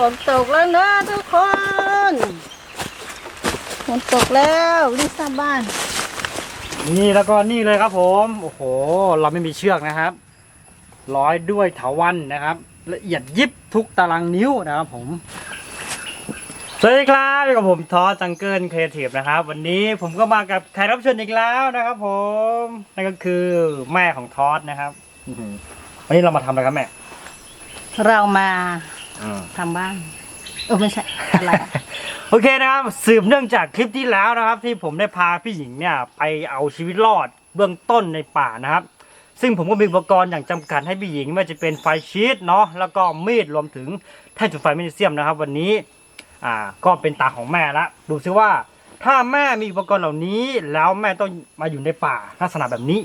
ฝนตกแล้วนะทุกคนฝนตกแล้วรีบสร้างบ้าน นี่แล้วก็นี่เลยครับผม โอ้โห เราไม่มีเชือกนะครับ ร้อยด้วยเถาวันนะครับ ละเอียดยิบทุกตารางนิ้วนะครับผม สวัสดีครับอยู่กับผมทอจังเกิลครีเอทีฟนะครับ วันนี้ผมก็มากับแขกรับเชิญอีกแล้วนะครับ ผมนั่นก็คือแม่ของทอสนะครับอื้อหือวันนี้เรามาทำอะไรครับแม่ เรามา อืม ทำบ้านเออไม่ใช่อะไรอะ โอเคนะครับสืบเนื่องจากคลิปที่แล้วนะครับ ที่ผมได้พาพี่หญิงเนี่ยไปเอาชีวิตรอดเบื้องต้นในป่านะครับ ซึ่งผมก็มีอุปกรณ์อย่างจำกัดให้พี่หญิงไม่ว่าจะเป็นไฟชีตเนาะแล้วก็มีดรวมถึงแท่นจุดไฟแมกนีเซียมนะครับ วันนี้อ่าก็เป็นตาของแม่ละดูซิว่า ถ้าแม่มีอุปกรณ์เหล่านี้แล้วแม่ต้องมาอยู่ในป่าลักษณะแบบนี้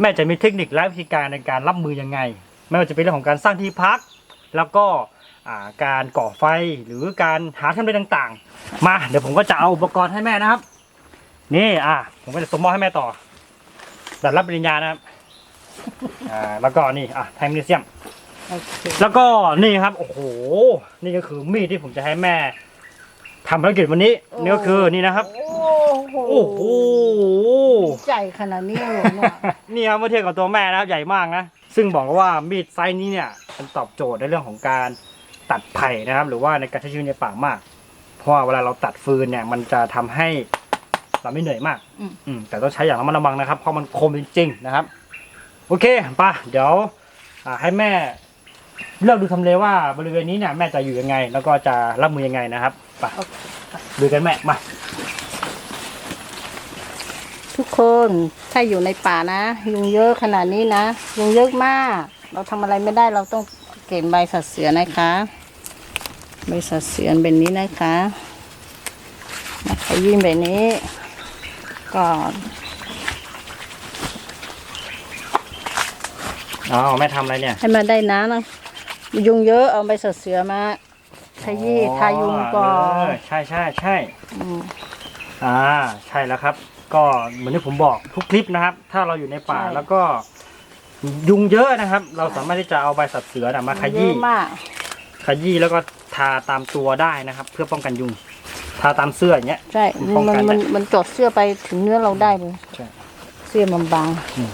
แม่จะมีเทคนิคและวิธีการในการรับมือยังไง ไม่ว่าจะเป็นเรื่องของการสร้างที่พัก แล้วก็อ่า การก่อไฟหรือการหาทำเลต่างๆ มาเดี๋ยวผมก็จะเอาอุปกรณ์ให้แม่นะครับ นี่อะผมก็จะสมมอบให้แม่ต่อแบบรับปริญญานะครับอ่าแล้วก็นี่อะไทมเนเซียมโอเคแล้วก็นี่ครับโอ้โหนี่ก็คือมีดที่ผมจะให้แม่ทำภารกิจวันนี้นี่ก็คือนี่นะครับ โอ้โหโอ้โหใหญ่ขนาดนี้เลยเนี่ยนี่ครับเมื่อเทียบกับตัวแม่นะครับใหญ่มากนะ ซึ่งบอกเลยว่ามีดไซส์นี้เนี่ย มันตอบโจทย์ในเรื่องของการ ตัดไผ่นะครับ หรือว่าในการใช้ชีวิตในป่ามาก เพราะว่าเวลาเราตัดฟืนเนี่ย มันจะทำให้เราไม่เหนื่อยมาก อืม อืมแต่ต้องใช้อย่างระมัดระวังนะครับเพราะมันคมจริงๆนะครับ โอเคป่ะเดี๋ยวอ่าให้แม่เลือกดูทำเลว่าบริเวณนี้เนี่ยแม่จะอยู่ยังไง แล้วก็จะรับมือยังไงนะครับไปดูกันแม่มา ทุกคนถ้าอยู่ในป่านะยุงเยอะขนาดนี้นะยุงเยอะมาก เราทำอะไรไม่ได้เราต้องเก็บใบสัตว์เสือนะคะ ใบสัตว์เสือแบบนี้นะคะมาขยี้แบบนี้ก่อนอ๋อแม่ทำอะไรเนี่ย ให้มันได้น้ำนะยุงเยอะเอาใบสัตว์เสือมาขยี้ทายุงก่อนเใช่ใช่ใช่มอ่าใช่แล้วครับ ก็เหมือนที่ผมบอกทุกคลิปนะครับ ถ้าเราอยู่ในป่าใช่แล้วก็ยุงเยอะนะครับ เราสามารถที่จะเอาใบสับเสือนะมาขเยยี้อะมากขยี้แล้วก็ ทาตามตัวได้นะครับ เพื่อป้องกันยุง ทาตามเสื้ออย่างเงี้ย ใช่ ป้องมันกันมันได้มันจดเสื้อไปถึงเนื้อเราได้เลย ใช่ เสื้อมันบางอืม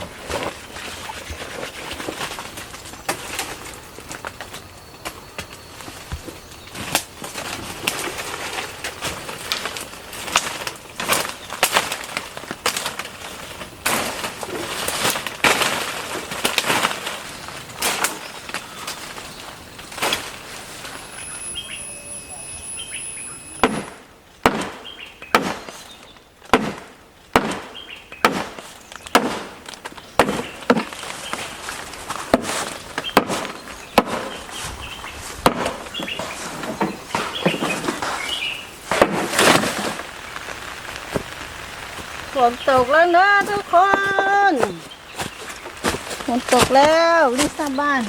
ฝนตกแล้วนะทุกคนฝ นตกแล้วรีบสร้างบ้าน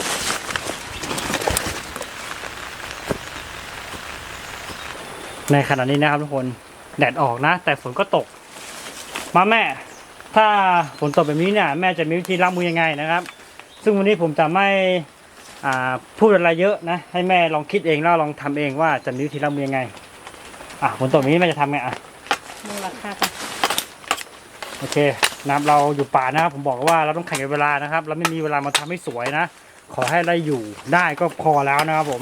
ในขณะนี้นะครับทุกคนแดดออกนะ แต่ฝนก็ตก มาแม่ ถ้าฝนตกแบบนี้เนี่ยแม่จะมีวิธีรับมือยังไงนะครับ ซึ่งวันนี้ผมจะไม่อ่าพูดอะไรเยอะนะ ให้แม่ลองคิดเองแล้วลองทำเองว่าจะมีวิธีรับมือยังไงอะฝนตกแบบนี้แม่จะทำไงอะนี่ราคากันโอเค นะครับเราอยู่ป่านะครับผมบอกว่าเราต้องแข่งกับเวลานะครับ เราไม่มีเวลามาทำให้สวยนะ ขอให้ได้อยู่ได้ก็พอแล้วนะครับผม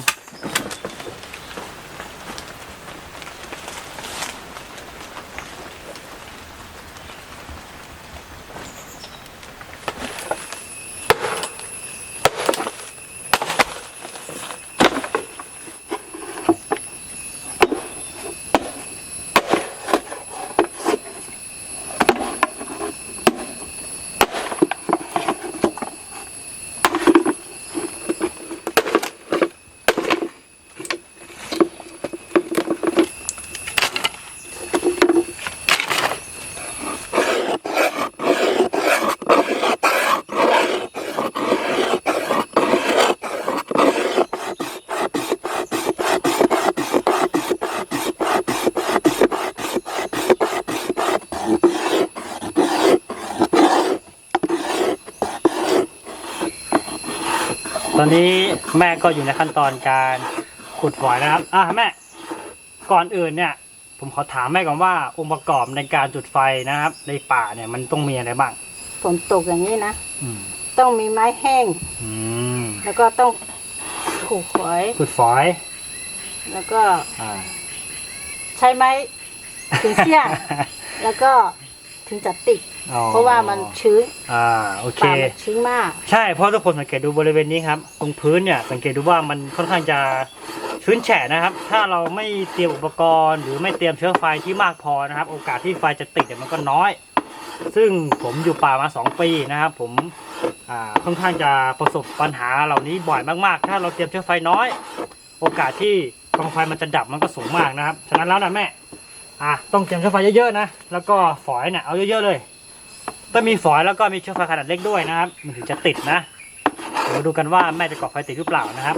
อนนี้แม่ก็อยู่ในขั้นตอนการขุดขุดฝอยนะครับ อะแม่ ก่อนอื่นเนี่ย ผมขอถามแม่ก่อนว่าองค์ประกอบในการจุดไฟนะครับ ในป่าเนี่ยมันต้องมีอะไรบ้าง ฝนตกอย่างนี้นะ อืม ต้องมีไม้แห้ง อืมแล้วก็ต้องขู่ฝอย ขุดฝอย แล้วก็อ่า ใช้ไม้ถึงเสี้ยงแล้วก็ ถึงจะติด อ๋อเพราะว่ามันชื้นอ่าโอเค ป่ามันชื้นมาก ใช่เพราะทุกคนสังเกตดูบริเวณนี้ครับ ตรงพื้นเนี่ยสังเกตดูว่ามันค่อนข้างจะชื้นแฉะนะครับ ถ้าเราไม่เตรียมอุปกรณ์ หรือไม่เตรียมเชื้อไฟที่มากพอนะครับ โอกาสที่ไฟจะติดเนี่ยมันก็น้อย ซึ่งผมอยู่ป่ามาสองปีนะครับ ผมอ่าค่อนข้างจะประสบปัญหาเหล่านี้บ่อยมากๆ ถ้าเราเตรียมเชื้อไฟน้อย โอกาสที่กองไฟมันจะดับมันก็สูงมากนะครับฉะนั้นแล้วนะแม่ อะต้องเตรียมเชื้อไฟเยอะๆนะ แล้วก็ฝอยเนี่ยเอาเยอะๆเลยต้องมีฝอยแล้วก็มีเชื้อไฟขนาดเล็กด้วยนะครับ มันถึงจะติดนะเดี๋ยวมาดูกันว่าแม่จะก่อไฟติดหรือเปล่านะครับ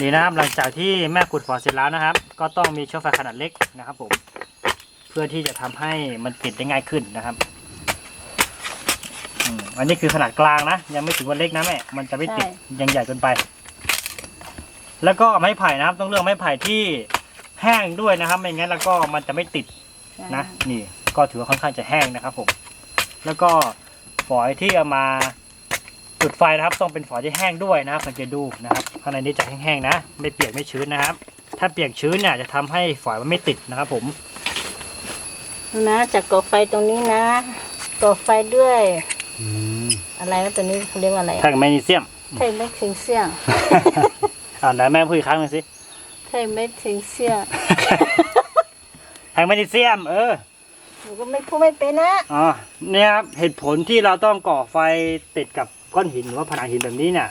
นี่นะครับหลังจากที่แม่ขุดฝอยเสร็จแล้วนะครับ ก็ต้องมีเชื้อไฟขนาดเล็กนะครับผมเพื่อที่จะทำให้มันติดได้ง่ายขึ้นนะครับอืมอันนี้คือขนาดกลางนะ ยังไม่ถึงว่าเล็กนะแม่มันจะไม่ติดใช่ยังใหญ่เกินไป แล้วก็ไม้ไผ่นะครับ ต้องเลือกไม้ไผ่ที่ แห้งด้วยนะครับไม่งั้นแล้วก็มันจะไม่ติดนะนี่ก็ถือว่าค่อนข้างจะแห้งนะครับผม แล้วก็ฝอยที่เอามาจุดไฟนะครับต้องเป็นฝอยที่แห้งด้วยนะครับสังเกตดูนะครับข้างในนี้จะแห้งๆนะ ไม่เปียกไม่ชื้นนะครับ ถ้าเปียกชื้นเนี่ยจะทำให้ฝอยมันไม่ติดนะครับผมนะจากก่อไฟตรงนี้นะก่อไฟด้วยอะไรนะตัวนี้เขาเรียกว่าอะไรแท่งแมกนีเซียมไทยไม่ถึงเสี้ยงอ่าไหนแม่พูดอีกครั้งหนึงสิ ไทยไม่ถึงเสี้ยงแท่งแมกนีเซียม เออ หนูก็ไม่พูดไม่เป็นนะอ๋อเนี่ยครับเหตุผลที่เราต้องก่อไฟติดกับก้อนหินหรือว่าผนังหินแบบนี้เนี่ย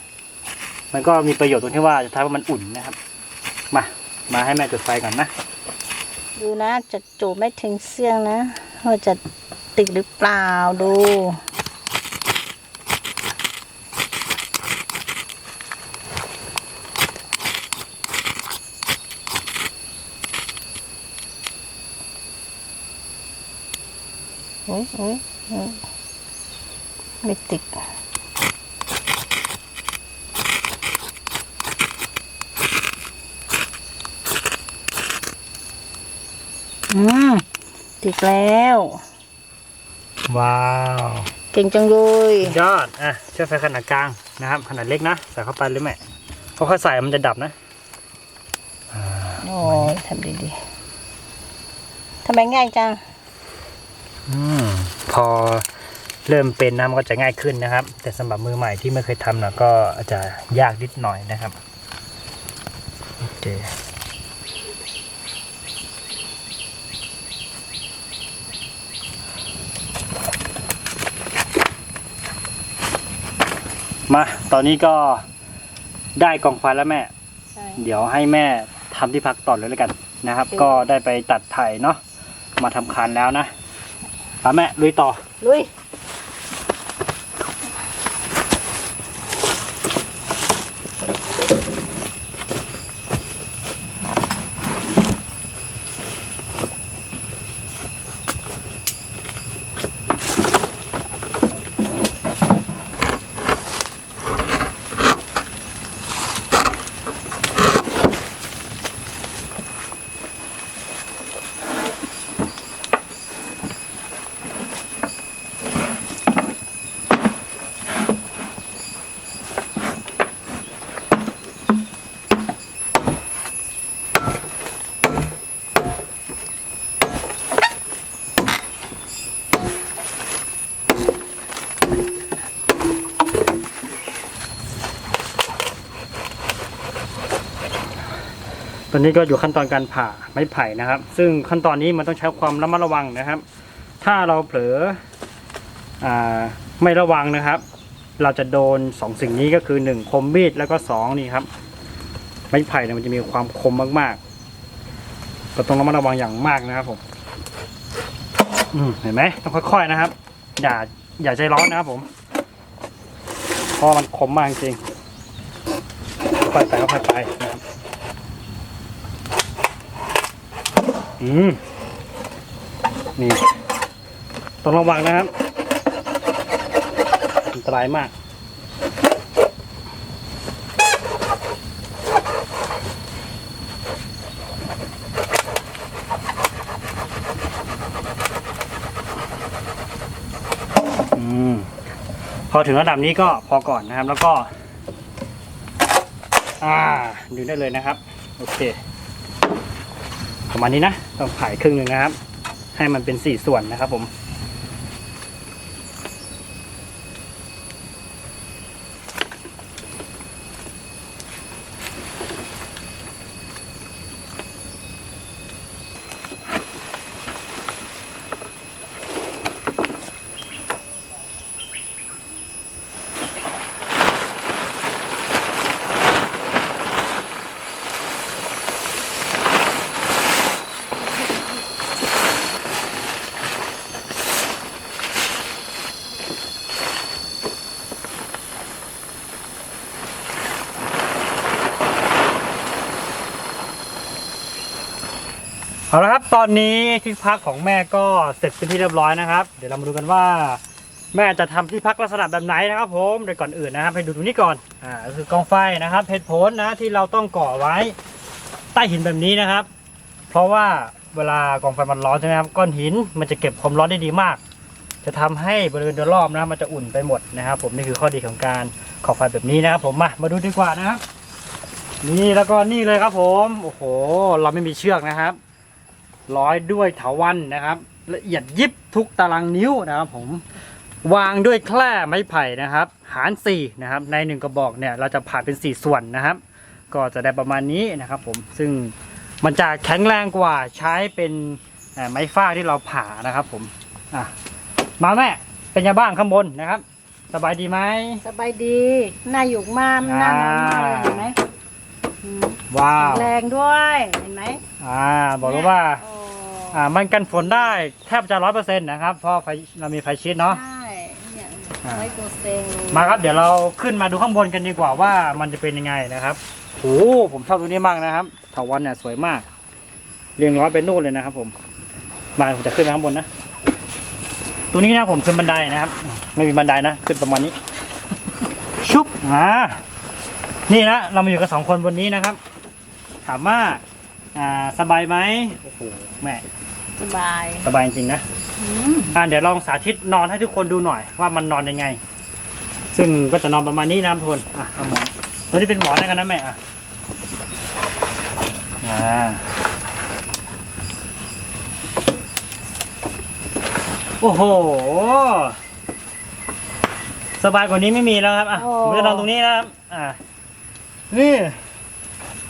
มันก็มีประโยชน์ตรงที่ว่าจะทำให้มันอุ่นนะครับ มา มาให้แม่จุดไฟก่อนนะ ดูนะจะจูบไม่ถึงเสี้ยงนะว่าจะติดหรือเปล่าดู โอ้ยโอ้ยโอ้ยไม่ติดอืมติดแล้ว ว้าว เก่งจังเลยยอด อะเชือกไฟขนาดกลางนะครับ ขนาดเล็กนะ ใส่เข้าไปเลยแม่เพราะค่อยใส่มันจะดับนะโอ้ยทำดีๆทำไมง่ายจังอืม พอเริ่มเป็นนะมันก็จะง่ายขึ้นนะครับ แต่สำหรับมือใหม่ที่ไม่เคยทำนะก็อาจจะยากนิดหน่อยนะครับโอเคมาตอนนี้ก็ได้กองไฟแล้วแม่ใช่เดี๋ยวให้แม่ทำที่พักต่อเลยแล้วกันนะครับโอเคก็ได้ไปตัดไผ่เนาะมาทำคานแล้วนะ ป้าแม่ลุยต่อลุย ตอนนี้ก็อยู่ขั้นตอนการผ่าไม้ไผ่นะครับ ซึ่งขั้นตอนนี้มันต้องใช้ความระมัดระวังนะครับ ถ้าเราเผลออไม่ระวังนะครับ เราจะโดนสองสิ่งนี้ก็คือหนึ่งคมมีดแล้วก็สองนี่ครับ ไม้ไผ่เนี่ยมันจะมีความคมมากๆก็ต้องระมัดระวังอย่างมากนะครับผมอืมเห็นไหมต้องค่อยๆนะครับ อย่าอย่าใจร้อนนะครับผมเพราะมันคมมากจริงค่อยไปค่อยไป อืมนี่ต้องระวังนะครับอันตรายมากพอถึงระดับนี้ก็พอก่อนนะครับ แล้วก็ อ่าดูได้เลยนะครับ โอเค ประมาณนี้นะต้องผ่ายครึ่งหนึ่งนะครับ ให้มันเป็นสี่ส่วนนะครับผม เอาละครับ ตอนนี้ที่พักของแม่ก็เสร็จเป็นที่เรียบร้อยนะครับ เดี๋ยวเรามาดูกันว่า แม่จะทำที่พักลักษณะแบบไหนนะครับ ผมโดยก่อนอื่นนะครับให้ดูตรงนี้ก่อนอ่าก็คือกองไฟนะครับเหตุผลนะที่เราต้องก่อไว้ใต้หินแบบนี้นะครับ เพราะว่าเวลากองไฟมันร้อนใช่ไหมครับก้อนหินมันจะเก็บความร้อนได้ดีมาก จะทำให้บริเวณโดยรอบนะมันจะอุ่นไปหมดนะครับ ผมนี่คือข้อดีของการก่อไฟแบบนี้นะครับ ผมมามาดูดีกว่านะครับ นี่แล้วก็นี่เลยครับ ผมโอ้โห เราไม่มีเชือกนะครับ ร้อยด้วยเถาวันนะครับ ละเอียดยิบทุกตารางนิ้วนะครับผมวางด้วยแคร่ไม้ไผ่นะครับ หารสี่นะครับในหนึ่งกระบอกเนี่ยเราจะผ่าเป็นสี่ส่วนนะครับ ก็จะได้ประมาณนี้นะครับผมซึ่งมันจะแข็งแรงกว่าใช้เป็นเอ่อไม้ฟากที่เราผ่านะครับผมอะมาแม่เป็นยังบ้างข้างบนนะครับ สบายดีไหมสบายดีหน้าหยุกมากหน้าหนาวมากเลยเห็นไหมอืมว้าวแรงด้วยเห็นไหมอ่าบอกเลยว่าโอ้ อ่ามันกันฝนได้แทบจะร้อยเปอร์เซ็นต์นะครับเพราะไฟเรามีไฟชิดเนาะ ใช่เนี่ยอ่าร้อยเปอร์เซ็นต์มาครับเดี๋ยวเราขึ้นมาดูข้างบนกันดีกว่าว่ามันจะเป็นยังไงนะครับโอ้โหผมชอบตัวนี้มากนะครับเถาวันเนี่ยสวยมาก เรียงร้อยเป็นนู่นเลยนะครับ ผมมาผมจะขึ้นไปข้างบนนะตัวนี้นะผมขึ้นบันไดนะครับ ไม่มีบันไดนะขึ้นประมาณนี้ ชุบอ่านี่นะเรามาอยู่กันสองคนบนนี้นะครับ ถามว่า อ่าสบายไหมโอ้โหแม่สบายสบายจริงๆนะอืมอ่าเดี๋ยวลองสาธิตนอนให้ทุกคนดูหน่อยว่ามันนอนยังไง ซึ่งก็จะนอนประมาณนี้นะทุกคนอะเอาหมอนตัวนี้เป็นหมอนแล้วกันนะแม่อะอ่าโอ้โห สบายกว่านี้ไม่มีแล้วครับอะผมจะนอนตรงนี้นะครับอ่านี่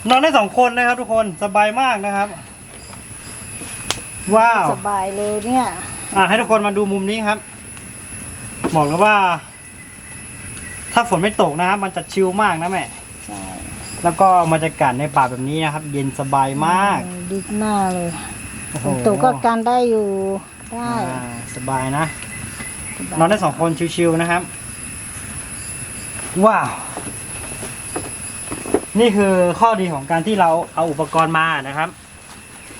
นอนได้สองคนนะครับ ทุกคนสบายมากนะครับ ว้าว สบายเลยเนี่ย อะให้ทุกคนมาดูมุมนี้ครับ บอกเลยว่า ถ้าฝนไม่ตกนะครับ มันจะชิลมากนะแม่ ใช่แล้วก็บรรยากาศในป่าแบบนี้นะครับ เย็นสบายมากอืดิบหน้าเลยโอ้โหฝนตกก็การได้อยู่ ได้อ่าสบายนะ นอนได้สองคนชิลๆนะครับ ว้าว นี่คือข้อดีของการที่เราเอาอุปกรณ์มานะครับ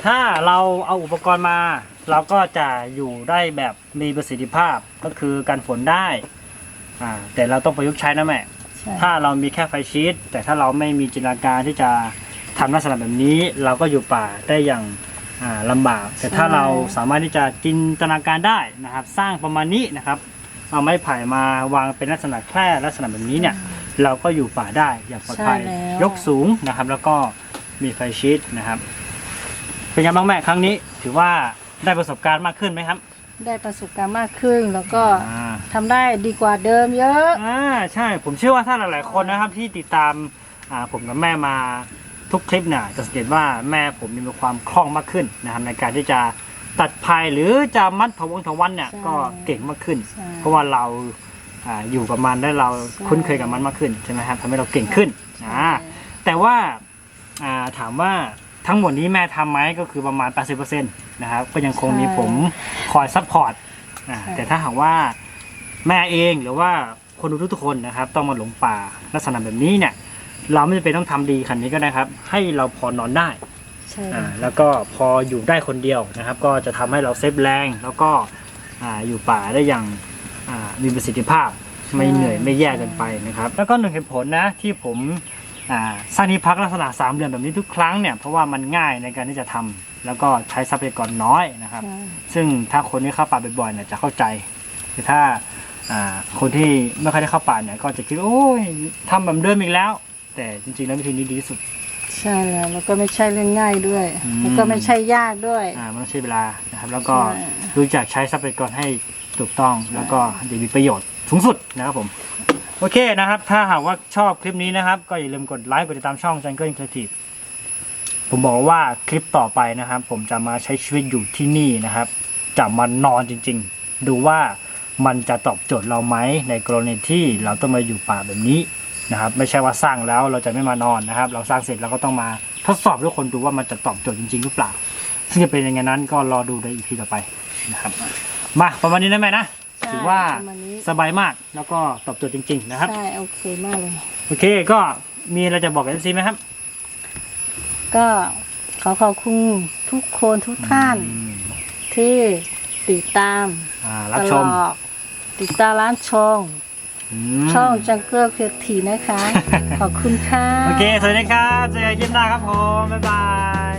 ถ้าเราเอาอุปกรณ์มา เราก็จะอยู่ได้แบบมีประสิทธิภาพก็คือการฝนได้อ่าแต่เราต้องประยุกต์ใช้นะแม่ใช่ถ้าเรามีแค่ไฟชีตแต่ถ้าเราไม่มีจินตนาการที่จะทำลักษณะแบบนี้ เราก็อยู่ป่าได้อย่างอ่าลำบาก แต่ถ้าเราสามารถที่จะจินตนาการได้นะครับ สร้างประมาณนี้นะครับ เอาไม้ไผ่มาวางเป็นลักษณะแคร่ลักษณะแบบนี้เนี่ย เราก็อยู่ป่าได้อย่างปลอดภัย ใช่แล้ว ยกสูงนะครับ แล้วก็มีไฟชีตนะครับ เป็นไงบ้างแม่ครั้งนี้ ถือว่าได้ประสบการณ์มากขึ้นไหมครับได้ประสบการณ์มากขึ้น แล้วก็อ่า ทำได้ดีกว่าเดิมเยอะ อ่าใช่ผมเชื่อว่าถ้าหลายๆคนนะครับที่ติดตามอ่าผมกับแม่มาทุกคลิปเนี่ยจะสังเกตว่าแม่ผมมีความคล่องมากขึ้นนะครับในการที่จะตัดพายหรือจะมัดถวงถวันเนี่ยใช่ก็เก่งมากขึ้น ใช่ เพราะว่าเรา อ่าอยู่กับมันได้เราใช่คุ้นเคยกับมันมากขึ้นใช่ไหมครับทำให้เราเก่งขึ้นอ่าแต่ว่าอ่าถามว่าทั้งหมดนี้แม่ทำไหมก็คือประมาณ 80%นะครับก็ยังคงมีผมคอยซัพพอร์ตอ่าแต่ถ้าหากว่าแม่เองหรือว่าคนดูทุกๆคนนะครับ ต้องมาหลงป่าลักษณะแบบนี้เนี่ย เราไม่จำเป็นต้องทำดีขนาดนี้ก็ได้ครับ ให้เราพอนอนได้ใช่อ่าแล้วก็พออยู่ได้คนเดียวนะครับ ก็จะทำให้เราเซฟแรงแล้วก็อ่าอยู่ป่าได้อย่างอ่า มีประสิทธิภาพไม่เหนื่อยไม่แย่เกินไปนะครับ แล้วก็หนึ่งเหตุผลนะที่ผมอ่าสร้างที่พักลักษณะสามเหลี่ยมแบบนี้ทุกครั้งเนี่ยเพราะว่ามันง่ายในการที่จะทำแล้วก็ใช้ทรัพยากรน้อยนะครับใช่ซึ่งถ้าคนที่เข้าป่าบ่อยๆเนี่ยจะเข้าใจคือถ้าอ่าคนที่ไม่ค่อยได้เข้าป่าเนี่ยก็จะคิดว่าโอ้ยทำแบบเดิมอีกแล้ว แต่จริงๆแล้ววิธีนี้ดีที่สุด ใช่แล้วแล้วก็ไม่ใช่เรื่องง่ายด้วยอืมแล้วก็ไม่ใช่ยากด้วยอ่ามันต้องใช้เวลานะครับ แล้วก็ใช่รู้จักใช้ทรัพยากรให้ ถูกต้องแล้วก็จะมีประโยชน์สูงสุดนะครับผม โอเคนะครับ ถ้าหากว่าชอบคลิปนี้นะครับ ก็อย่าลืมกดไลค์กดติดตามช่อง Jungle Creative ผมบอกว่าคลิปต่อไปนะครับ ผมจะมาใช้ชีวิตอยู่ที่นี่นะครับ จะมานอนจริง ๆ ดูว่ามันจะตอบโจทย์เราไหมในกรณีที่เราต้องมาอยู่ป่าแบบนี้นะครับ ไม่ใช่ว่าสร้างแล้วเราจะไม่มานอนนะครับ เราสร้างเสร็จเราก็ต้องมาทดสอบทุกคนดูว่ามันจะตอบโจทย์จริง ๆ หรือเปล่า ซึ่งจะเป็นยังไงนั้นก็รอดูในอีพีต่อไปนะครับ มาประมาณนี้นะแม่นะใช่ถือว่าประมาณนี้ สบายมากแล้วก็ตอบโจทย์จริง ๆ นะครับ ใช่โอเคมากเลย โอเคก็มีอะไรจะบอกกับเอฟซีไหมครับก็ขอขอบคุณทุกคนทุกท่านอืมที่ติดตามอ่าตรับลชมอดติดตามร้านชองอืมช่องจังเกิลเพียทีนะคะ ขอบคุณค่ะ โอเค สวัสดีครับ เจอกันคลิปหน้าครับผม บ๊ายบาย